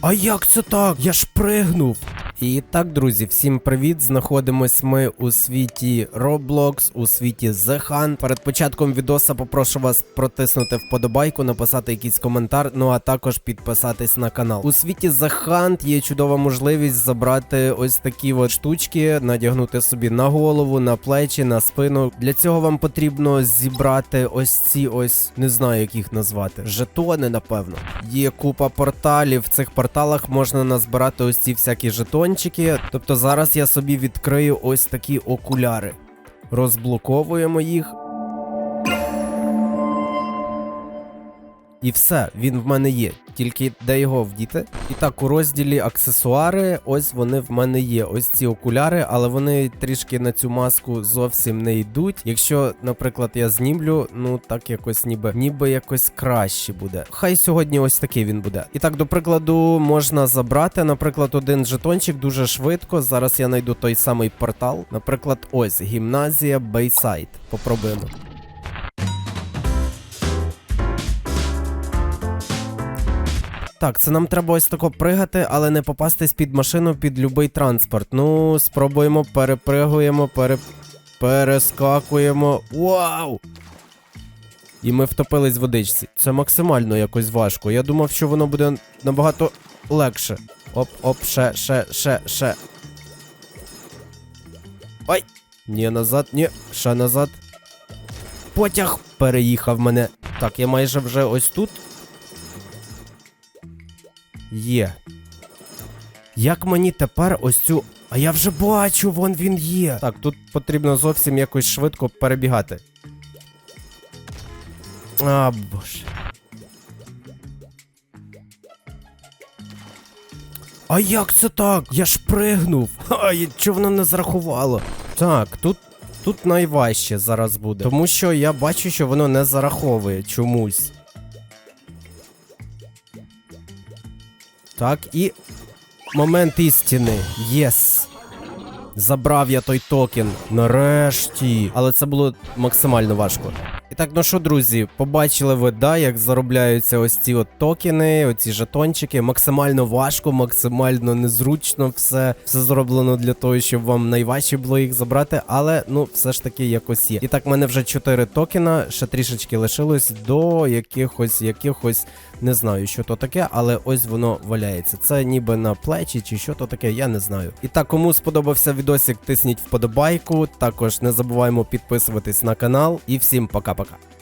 А як це так? Я ж пригнув. І так, друзі, всім привіт! Знаходимось ми у світі Roblox, у світі The Hunt. Перед початком відоса попрошу вас протиснути вподобайку, написати якийсь коментар, ну а також підписатись на канал. У світі The Hunt є чудова можливість забрати ось такі от штучки, надягнути собі на голову, на плечі, на спину. Для цього вам потрібно зібрати ось ці ось, не знаю, як їх назвати. Жетони, напевно. Є купа порталів. В цих порталах можна назбирати ось ці всякі жетончики. Тобто зараз я собі відкрию ось такі окуляри. Розблоковуємо їх. І все, він в мене є. Тільки де його вдіти? І так, у розділі аксесуари, ось вони в мене є. Ось ці окуляри, але вони трішки на цю маску зовсім не йдуть. Якщо, наприклад, я знімлю, ну так якось ніби ніби якось краще буде. Хай сьогодні ось такий він буде. І так, до прикладу, можна забрати, наприклад, один жетончик дуже швидко. Зараз я знайду той самий портал. Наприклад, ось гімназія Бейсайд. Попробуємо. Так, це нам треба ось тако пригати, але не попастись під машину під любий транспорт. Ну, спробуємо, перепригуємо, пере... перескакуємо. Вау! І ми втопились в водичці. Це максимально якось важко. Я думав, що воно буде набагато легше. Оп, оп, ще, ще, ще, ще. Ой! Ні, назад, ні, ще назад. Потяг переїхав мене. Так, я майже вже ось тут. Є. Як мені тепер ось цю. А я вже бачу, вон він є. Так, тут потрібно зовсім якось швидко перебігати. А, боже. А як це так? Я ж пригнув. А, чого воно не зрахувало? Так, тут. Тут найважче зараз буде. Тому що я бачу, що воно не зараховує чомусь. Так, і. Момент істини. Єс. Забрав я той токен. Нарешті. Але це було максимально важко. І так, ну що, друзі, побачили ви, да, як заробляються ось ці от токени, оці жетончики. Максимально важко, максимально незручно все. Все зроблено для того, щоб вам найважче було їх забрати, але ну все ж таки якось є. І так, в мене вже 4 токена, ще трішечки лишилось до якихось, якихось, не знаю, що то таке, але ось воно валяється. Це ніби на плечі чи що то таке, я не знаю. І так, кому сподобався відосик, тисніть вподобайку. Також не забуваємо підписуватись на канал. І всім пока-пока.